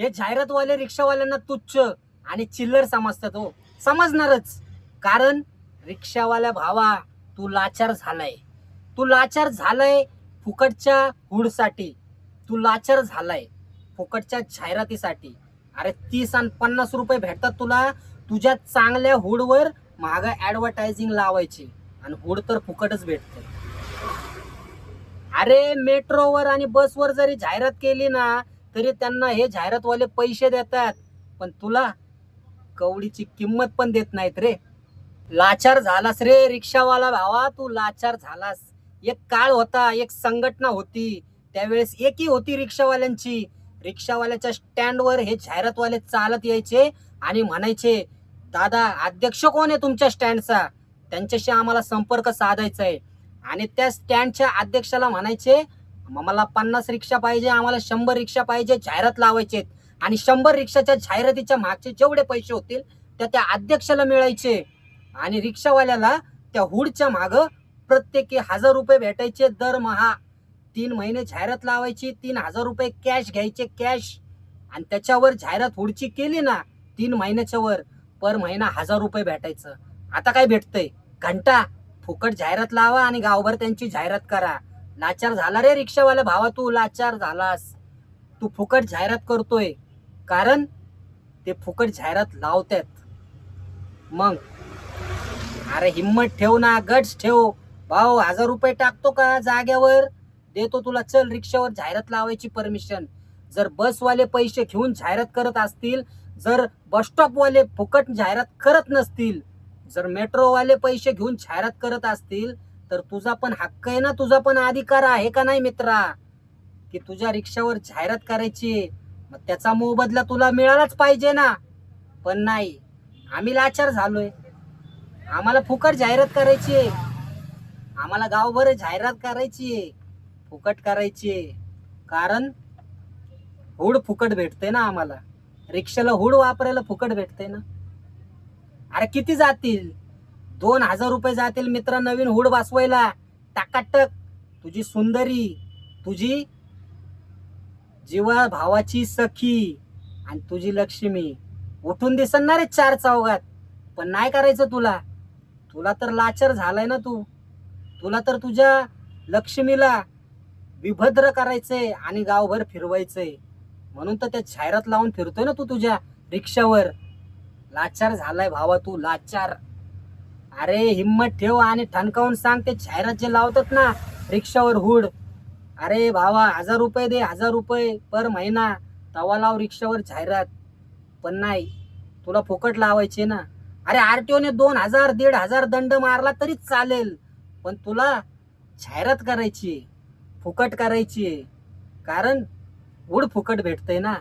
हे जाहिरातवाले रिक्षावाल्यांना तुच्छ आणि चिल्लर समजतात हो. समजणारच. कारण रिक्षावाल्या भावा तू लाचार झालाय. तू लाचार झालाय फुकटच्या हुडसाठी. तू लाचार झालाय फुकटच्या जाहिरातीसाठी. अरे तीस आणि पन्नास रुपये भेटतात तुला तुझ्या चांगल्या हुडवर महाग ऍडव्हर्टायझिंग लावायची. आणि हुड तर फुकटच भेटते. अरे मेट्रोवर आणि बसवर जरी जाहिरात केली ना तरी त्यांना हे जाहिरातवाले पैसे देतात. पण तुला कवडीची किंमत पण देत नाहीत रे. लाचार झालास रे रिक्षावाला भावा तू लाचार झालास. एक काळ होता एक संघटना होती. त्यावेळेस एकही होती रिक्षावाल्यांची. रिक्षावाल्याच्या स्टँडवर हे जाहिरातवाले चालत यायचे आणि म्हणायचे दादा अध्यक्ष कोण आहे तुमच्या स्टँडचा? त्यांच्याशी आम्हाला संपर्क साधायचा आहे आणि त्या स्टँडच्या अध्यक्षाला म्हणायचे मला पन्नास रिक्षा पाहिजे आम्हाला शंभर रिक्षा पाहिजे जाहिरात लावायचे आणि शंभर रिक्षाच्या जाहिरातीच्या मागचे जेवढे पैसे होतील त्या त्या अध्यक्षाला मिळायचे. आणि रिक्षावाल्याला त्या हुडच्या माग प्रत्येकी हजार रुपये भेटायचे दरमहा. तीन महिने जाहिरात लावायची तीन हजार रुपये कॅश घ्यायचे कॅश आणि त्याच्यावर जाहिरात हुडची केली ना तीन महिन्याच्या वर पर महिना हजार रुपये भेटायचं. आता काय भेटतंय? घंटा. फुकट जाहिरात लावा आणि गावभर त्यांची जाहिरात करा. लाचार झाला रे रिक्षावाला. भावा तू लाचार झालास. तू फुकट जाहिरात करतोय. कारण ते फुकट जाहिरात लावतात मग? अरे हिम्मत ठेव ना गट्स ठेव. भाऊ हजार रुपये टाकतो का जाग्यावर? देतो तुला चल रिक्षावर जाहिरात लावायची परमिशन. जर बसवाले पैसे घेऊन जाहिरात करत असतील जर बस स्टॉपवाले फुकट जाहिरात करत नसतील जर मेट्रोवाले पैसे घेऊन जाहिरात करत असतील तर तुझा पण हक्क आहे ना तुझा पण अधिकार आहे का नाही मित्रा? की तुझ्या रिक्षावर जाहिरात करायची मग त्याचा मोबदला तुला मिळालाच पाहिजे ना. पण नाही आम्ही लाचार झालोय. आम्हाला फुकट जाहिरात करायची. आहे आम्हाला गावभर जाहिरात करायची आहे फुकट करायची. आहे कारण हुड फुकट भेटते ना आम्हाला. रिक्षाला हुड वापरायला फुकट भेटते ना. अरे किती जातील? दोन हजार रुपये जातील मित्र नवीन हुड बसवायला. टाकाटक. तुझी सुंदरी. तुझी जीवा भावाची सखी. आणि तुझी लक्ष्मी. उठून दिसणार रे चार चौघात. पण नाही करायचं तुला. तुला तर लाचार झालाय ना तू. तुला तर तुझ्या लक्ष्मीला विभद्र करायचंय आणि गावभर फिरवायचंय. म्हणून तर त्या जाहिरात लावून फिरतोय ना तू तुझ्या रिक्षावर. लाचार झालाय भावा तू लाचार. अरे हिम्मत ठेव आणि ठणकावून सांग ते जाहिरात जे लावतात ना रिक्षावर हुड. अरे भावा हजार रुपये दे हजार रुपये पर महिना. तवा लाव रिक्षावर जाहिरात. पण नाही तुला फुकट लावायचे ना. अरे आर टी ओने दोन हजार दीड हजार दंड मारला तरी चालेल पण तुला जाहिरात करायची फुकट करायची. आहे. कारण हुड फुकट भेटतंय ना.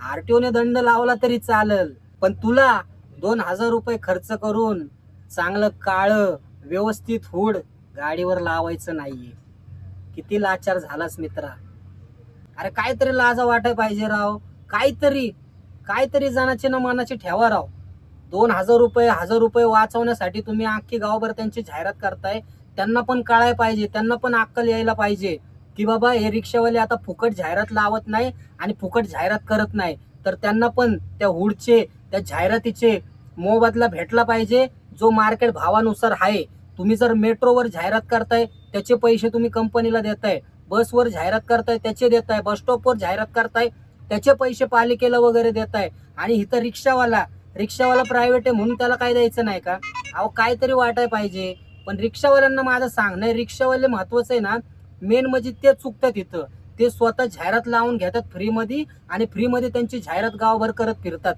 आर टी ओने दंड लावला तरी चालेल पण तुला दोन हजार रुपये खर्च करून चांगलं काळं व्यवस्थित हुड गाडीवर लावायचं नाहीये. किती लाचार झालास मित्रा. अरे काहीतरी लाजा वाटाय पाहिजे राव. काहीतरी काहीतरी जनाची ना मनाची ठेवा राव. दोन हजार रुपये हजार रुपये वाचवण्यासाठी तुम्ही अख्खी गावभर त्यांची जाहिरात करताय. त्यांना पण कळाय पाहिजे त्यांना पण अक्कल यायला पाहिजे. की बाबा हे रिक्षावाले आता फुकट जाहिरात लावत नाही आणि फुकट जाहिरात करत नाही. तर त्यांना पण त्या हुडचे त्या जाहिरातीचे मोबदला भेटला पाहिजे. जो मार्केट भावानुसार आहे तुम्ही जर मेट्रोवर जाहिरात करताय त्याचे पैसे तुम्ही कंपनीला देताय बसवर जाहिरात करताय त्याचे देताय बस स्टॉपवर जाहिरात करताय त्याचे पैसे पालिकेला वगैरे देताय आणि इथं रिक्षावाला रिक्षावाला प्रायव्हेट आहे म्हणून त्याला काय द्यायचं नाही का? अहो काहीतरी वाटाय पाहिजे. पण रिक्षावाल्यांना माझं सांग नाही रिक्षावाले महत्वाचं आहे ना मेन म्हणजे ते चुकतात इथं. ते स्वतः जाहिरात लावून घेतात फ्रीमध्ये आणि फ्रीमध्ये त्यांची जाहिरात गावभर करत फिरतात.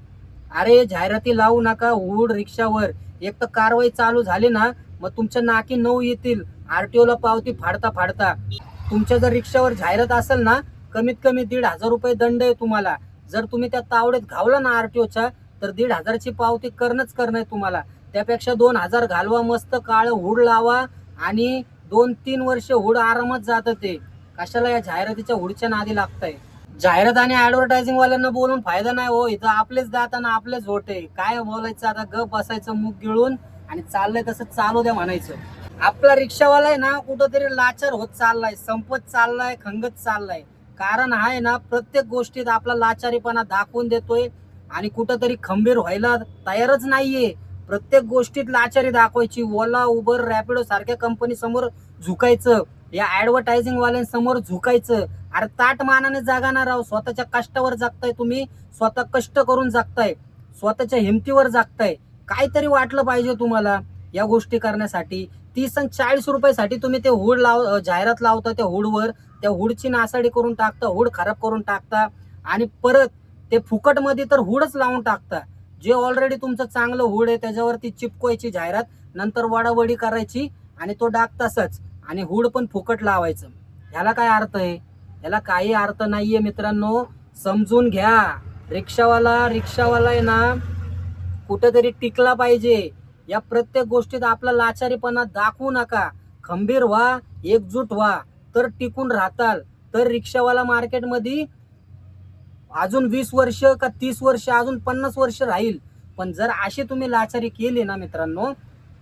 अरे जाहिराती लावू नका उड रिक्षावर. एक तर कारवाई चालू झाली ना मग तुमच्या नाकी नऊ येतील. आरटीओला पावती फाडता फाडता. तुमच्या जर रिक्षावर जाहिरात असेल ना कमीत कमी दीड हजार रुपये दंड आहे तुम्हाला. जर तुम्ही त्या तावडेत घावला ना आरटीओच्या तर दीड हजारची पावती करणंच करणं आहे तुम्हाला. त्यापेक्षा दोन हजार घालवा मस्त काळ हुड लावा आणि दोन तीन वर्ष हुड आरामात जातं ते. कशाला या जाहिरातीच्या हुडच्या नादी लागतंय? जाहिरात आणि ऍडव्हर्टायझिंग वाल्यांना बोलून फायदा नाही हो इथं आपलेच जाताना आपलेच होते काय बोलायचं आता गप बसायचं मुख गिळून आणि चाललंय तसं चालू द्या म्हणायचं. आपला रिक्षावाला आहे ना कुठंतरी लाचार होत चाललाय संपत चाललाय खंगत चाललाय. कारण आहे ना प्रत्येक गोष्टीत आपला लाचारीपणा दाखवून देतोय आणि कुठंतरी खंबीर व्हायला तयारच नाहीये. प्रत्येक गोष्टीत लाचारी दाखवायची ओला उबर रॅपिडो सारख्या कंपनी समोर झुकायचं. या ऍडव्हर्टायझिंग वाल्यांसमोर झुकायचं. अरे ताट मानाने जागा राव. स्वतःच्या कष्टावर जगताय तुम्ही. स्वतः कष्ट करून जगताय. स्वतःच्या हिमतीवर जागताय. काहीतरी वाटलं पाहिजे तुम्हाला या गोष्टी करण्यासाठी. तीस आणि चाळीस रुपयासाठी तुम्ही ते हुड लाव जाहिरात लावता त्या हुडवर. त्या हुडची नासाडी करून टाकता हुड खराब करून टाकता. आणि परत ते फुकटमध्ये तर हुडच लावून टाकता. जे ऑलरेडी तुमचं चांगलं हुड आहे त्याच्यावरती चिपकवायची जाहिरात नंतर वडावडी करायची आणि तो डाग तसाच. आणि हुड पण फुकट लावायचं. ह्याला काय अर्थ आहे? याला काही अर्थ नाहीये मित्रांनो. समजून घ्या. रिक्षावाला रिक्षावाला आहे ना कुठेतरी टिकला पाहिजे. या प्रत्येक गोष्टीत आपला लाचारीपणा दाखवू नका. खंबीर व्हा एकजूट व्हा. तर टिकून राहताल. तर रिक्षावाला मार्केटमध्ये अजून वीस वर्ष का तीस वर्ष अजून पन्नास वर्ष राहील. पण जर अशी तुम्ही लाचारी केली ना मित्रांनो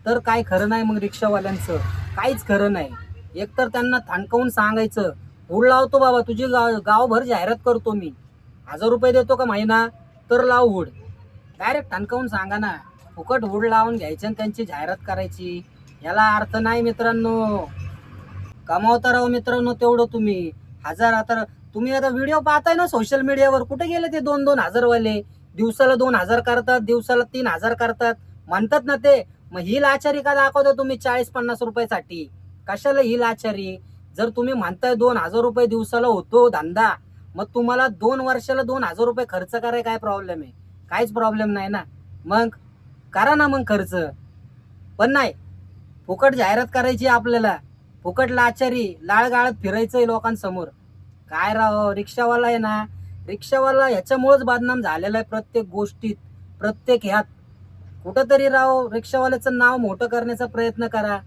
तर काय खरं नाही मग रिक्षावाल्यांचं. काहीच खरं नाही. एकतर त्यांना थांडकवून सांगायचं. हुड लावतो बाबा तुझी गाव गावभर जाहिरात करतो मी. हजार रुपये देतो का महिना? तर लाव हुड डायरेक्ट ठणकावून सांगा ना फुकट हुड लावून घ्यायची आणि त्यांची जाहिरात करायची. याला अर्थ नाही मित्रांनो. कमावता राहू मित्रांनो तेवढं तुम्ही. हजार आता तुम्ही आता व्हिडिओ पाहताय ना सोशल मीडियावर कुठे गेले ते दोन दोन हजारवाले? दिवसाला दोन हजार करतात दिवसाला तीन हजार करतात. म्हणतात ना ते मग ही लाचारी का दाखवता तुम्ही चाळीस पन्नास रुपयासाठी? कशाला ही लाचारी? जर तुम्ही म्हणताय दोन हजार रुपये दिवसाला होतो धंदा मग तुम्हाला दोन वर्षाला दोन हजार रुपये खर्च कराय काय प्रॉब्लेम आहे? काहीच प्रॉब्लेम नाही ना. मग करा ना मग खर्च. पण नाही फुकट जाहिरात करायची आपल्याला. फुकट लाचारी लाळ गाळत फिरायचंय लोकांसमोर. काय राव रिक्षावाला आहे ना. रिक्षावाला ह्याच्यामुळेच बदनाम झालेला आहे प्रत्येक गोष्टीत प्रत्येक ह्यात. कुठंतरी राव रिक्षावाल्याचं नाव मोठं करण्याचा प्रयत्न करा.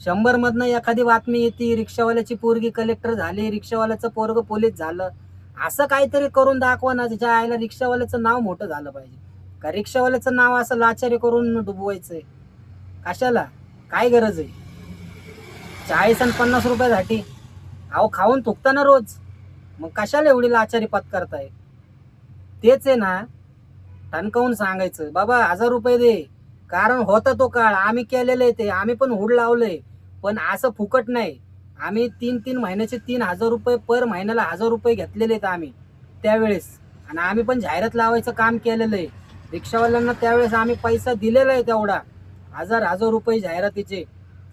शंभर मधनं एखादी बातमी येते रिक्षावाल्याची पोरगी कलेक्टर झाली रिक्षावाल्याचं पोरग पोलीस झालं असं काहीतरी करून दाखवा ना ज्या आईला रिक्षावाल्याचं नाव मोठं झालं पाहिजे. का रिक्षावाल्याचं नाव असं लाचारी करून डुबवायचंय? कशाला? काय गरज आहे? चाळीस आणि पन्नास रुपयासाठी अहो खाऊन थुकता ना रोज. मग कशाला एवढी लाचारी पत्करताय? तेच आहे ना ठणकावून सांगायचं बाबा हजार रुपये दे. कारण होता तो काळ. आम्ही केलेले ते. आम्ही पण हुड लावलंय. पण असं फुकट नाही. आम्ही तीन तीन महिन्याचे तीन हजार रुपये पर महिन्याला हजार रुपये घेतलेले आहेत आम्ही. त्यावेळेस. आणि आम्ही पण जाहिरात लावायचं काम केलेलं आहे रिक्षावाल्यांना त्यावेळेस आम्ही पैसा दिलेला आहे तेवढा. हजार हजार रुपये जाहिरातीचे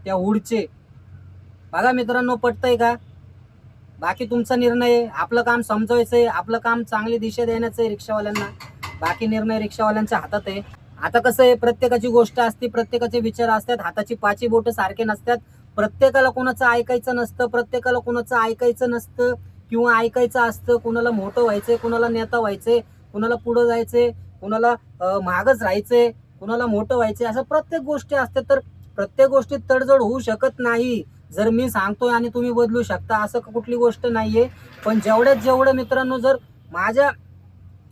त्या हुडचे. बघा मित्रांनो पटतंय का? बाकी तुमचा निर्णय आहे आपलं काम समजवायचं आहे आपलं काम चांगली दिशा देण्याचं आहे रिक्षावाल्यांना. बाकी निर्णय रिक्षावाल्यांच्या हातात आहे. आता कसं आहे प्रत्येकाची गोष्ट असते प्रत्येकाचे विचार असतात हाताची पाची बोट सारखे नसतात. प्रत्येकाला कोणाचं ऐकायचं नसतं प्रत्येकाला कोणाचं ऐकायचं नसतं किंवा ऐकायचं असतं कुणाला मोठं व्हायचंय कुणाला नेता व्हायचंय कुणाला पुढं जायचंय कुणाला महागच मागच राहायचंय कुणाला मोठं व्हायचंय असं प्रत्येक गोष्टी असतात. तर प्रत्येक गोष्टीत तडजोड होऊ शकत नाही. जर मी सांगतोय आणि तुम्ही बदलू शकता असं कुठली गोष्ट नाहीये. पण जेवढ्यात जेवढं मित्रांनो जर माझ्या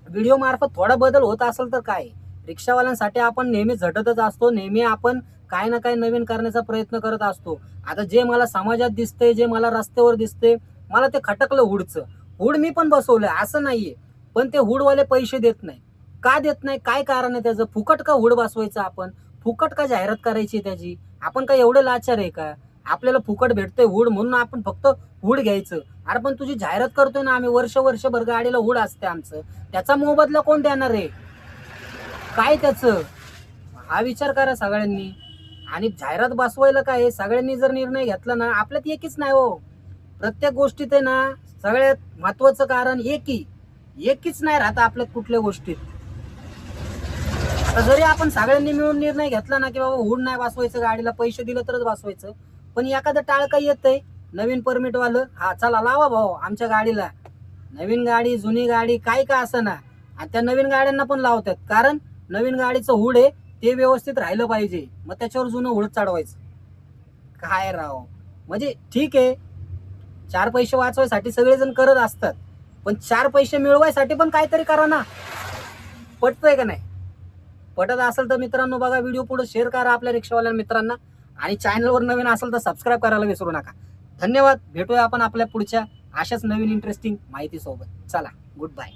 व्हिडिओ मार्फत थोडा बदल होत असेल तर काय? रिक्षावाल्यांसाठी आपण नेहमी झटतच असतो नेहमी आपण काय ना काय नवीन करण्याचा प्रयत्न करत असतो. आता जे मला समाजात दिसतंय जे मला रस्त्यावर दिसते मला ते खटकलं हुडचं. हुड मी पण बसवलंय असं नाहीये. पण ते हुडवाले पैसे देत नाही का देत नाही काय कारण आहे त्याचं? फुकट का हुड बसवायचं आपण? फुकट का जाहिरात करायची त्याची? आपण काय एवढं लाचार आहे का? आपल्याला फुकट भेटतंय हुड म्हणून आपण फक्त हुड घ्यायचं. अरे पण तुझी जाहिरात करतोय ना आम्ही वर्ष वर्षभर गाडीला हुड असते आमचं. त्याचा मोबदला कोण देणार आहे? काय त्याचं? हा विचार करा सगळ्यांनी. आणि जाहिरात बसवायला काय? सगळ्यांनी जर निर्णय घेतला ना आपल्यात एकच नाही हो. प्रत्येक गोष्टीत आहे ना सगळ्यात महत्वाचं कारण एकी. एकीच नाही राहत आपल्यात कुठल्या गोष्टीत. आता जरी आपण सगळ्यांनी मिळून निर्णय घेतला ना की बाबा हुड नाही बसवायचं गाडीला पैसे दिलं तरच बसवायचं. पण एखादं टाळका आहे नवीन परमिट वालं हा चला लावा भाऊ आमच्या गाडीला. नवीन गाडी जुनी गाडी काय का असं ना. आणि त्या नवीन गाड्यांना पण लावतात. कारण नवीन गाडीचं हुड आहे ते व्यवस्थित राहिलं पाहिजे. मग त्याच्यावर जुनं हुड चढवायचं. काय राव? म्हणजे ठीक आहे चार पैसे वाचवायसाठी सगळेजण करत असतात पण चार पैसे मिळवायसाठी पण काहीतरी करा ना. पटतंय का नाही? पटत असेल तर मित्रांनो बघा व्हिडिओ पुढे शेअर करा आपल्या रिक्षावाल्या मित्रांना. आणि चॅनलवर नवीन असेल तर सबस्क्राईब करायला विसरू नका. धन्यवाद. भेटूया आपण आपल्या पुढच्या अशाच नवीन इंटरेस्टिंग माहितीसोबत. चला गुड बाय